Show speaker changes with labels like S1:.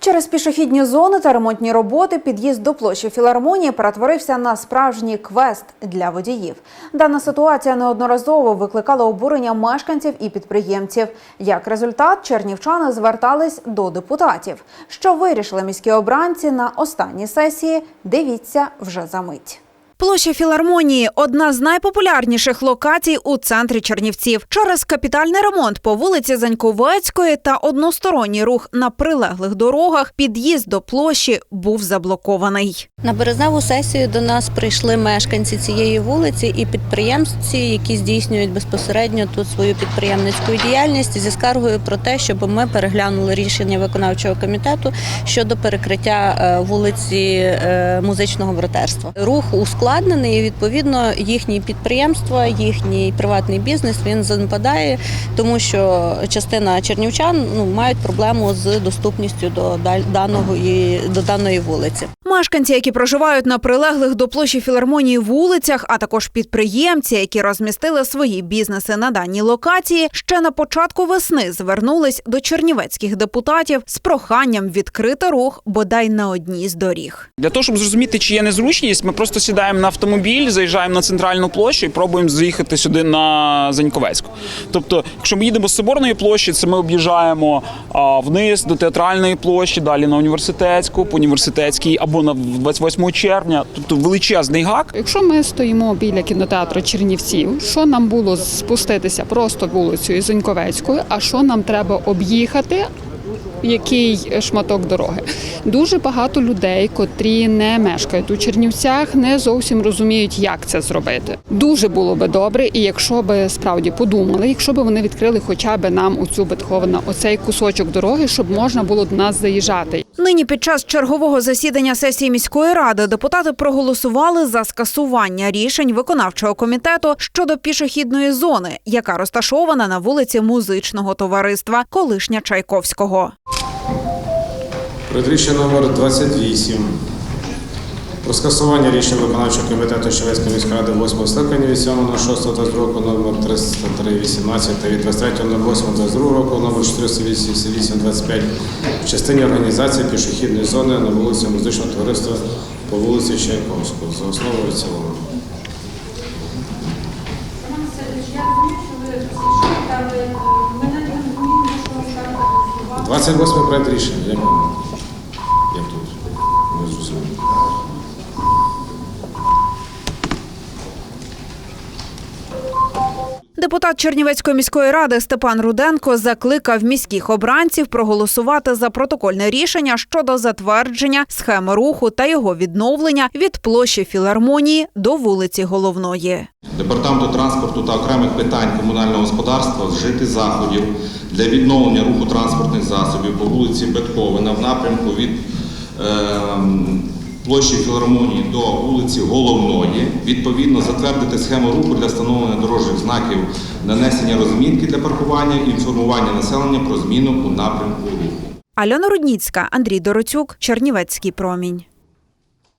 S1: Через пішохідні зони та ремонтні роботи під'їзд до площі філармонії перетворився на справжній квест для водіїв. Дана ситуація неодноразово викликала обурення мешканців і підприємців. Як результат, чернівчани звертались до депутатів. Що вирішили міські обранці на останній сесії? Дивіться вже за мить. Площа філармонії одна з найпопулярніших локацій у центрі Чернівців. Через капітальний ремонт по вулиці Заньковецької та односторонній рух на прилеглих дорогах під'їзд до площі був заблокований.
S2: На березневу сесію до нас прийшли мешканці цієї вулиці і підприємці, які здійснюють безпосередньо тут свою підприємницьку діяльність зі скаргою про те, щоб ми переглянули рішення виконавчого комітету щодо перекриття е, вулиці е, музичного братерства. Рух ускладнений, і відповідно їхні підприємства, їхній приватний бізнес він занепадає, тому що частина чернівчан ну мають проблему з доступністю до даного і до даної вулиці.
S1: Мешканці, які проживають на прилеглих до площі філармонії вулицях, а також підприємці, які розмістили свої бізнеси на даній локації, ще на початку весни звернулись до чернівецьких депутатів з проханням відкрити рух бодай на одній з доріг.
S3: Для того, щоб зрозуміти, чи є незручність, ми просто сідаємо на автомобіль, заїжджаємо на центральну площу і пробуємо заїхати сюди на Заньковецьку. Тобто, якщо ми їдемо з Соборної площі, це ми об'їжджаємо вниз до театральної площі, далі на університетську, по університетській або на 28 червня. Тобто величезний гак.
S4: Якщо ми стоїмо біля кінотеатру Чернівців, що нам було спуститися просто вулицею Зоньковецькою, а що нам треба об'їхати? Який шматок дороги? Дуже багато людей, котрі не мешкають у Чернівцях, не зовсім розуміють, як це зробити. Дуже було би добре, і якщо би справді подумали, якщо б вони відкрили хоча б нам оцю Бетховена, оцей кусочок дороги, щоб можна було до нас заїжджати.
S1: Нині під час чергового засідання сесії міської ради депутати проголосували за скасування рішень виконавчого комітету щодо пішохідної зони, яка розташована на вулиці музичного товариства колишня Чайковського.
S5: Проект рішення номер 28 про скасування рішення виконавчого комітету Червецької міської ради 8 скликання від 7.06.22 року номер 303.18 та від 23.08.22 року номер 488.25 в частині організації пішохідної зони на вулиці Музичного товариства по вулиці Чайковського. За основу і цілому.
S6: Роман Васильович, я розумію,
S1: Депутат Чернівецької міської ради Степан Руденко закликав міських обранців проголосувати за протокольне рішення щодо затвердження схеми руху та його відновлення від площі філармонії до вулиці Головної.
S7: Департаменту транспорту та окремих питань комунального господарства вжити заходів для відновлення руху транспортних засобів по вулиці Бетховена в напрямку від ем, площі Філармонії до вулиці Головної. Відповідно, затвердити схему руху для встановлення дорожніх знаків, нанесення розмітки для паркування і інформування населення про зміну у напрямку руху.
S1: Альона Рудніцька, Андрій Дороцюк, Чернівецький промінь.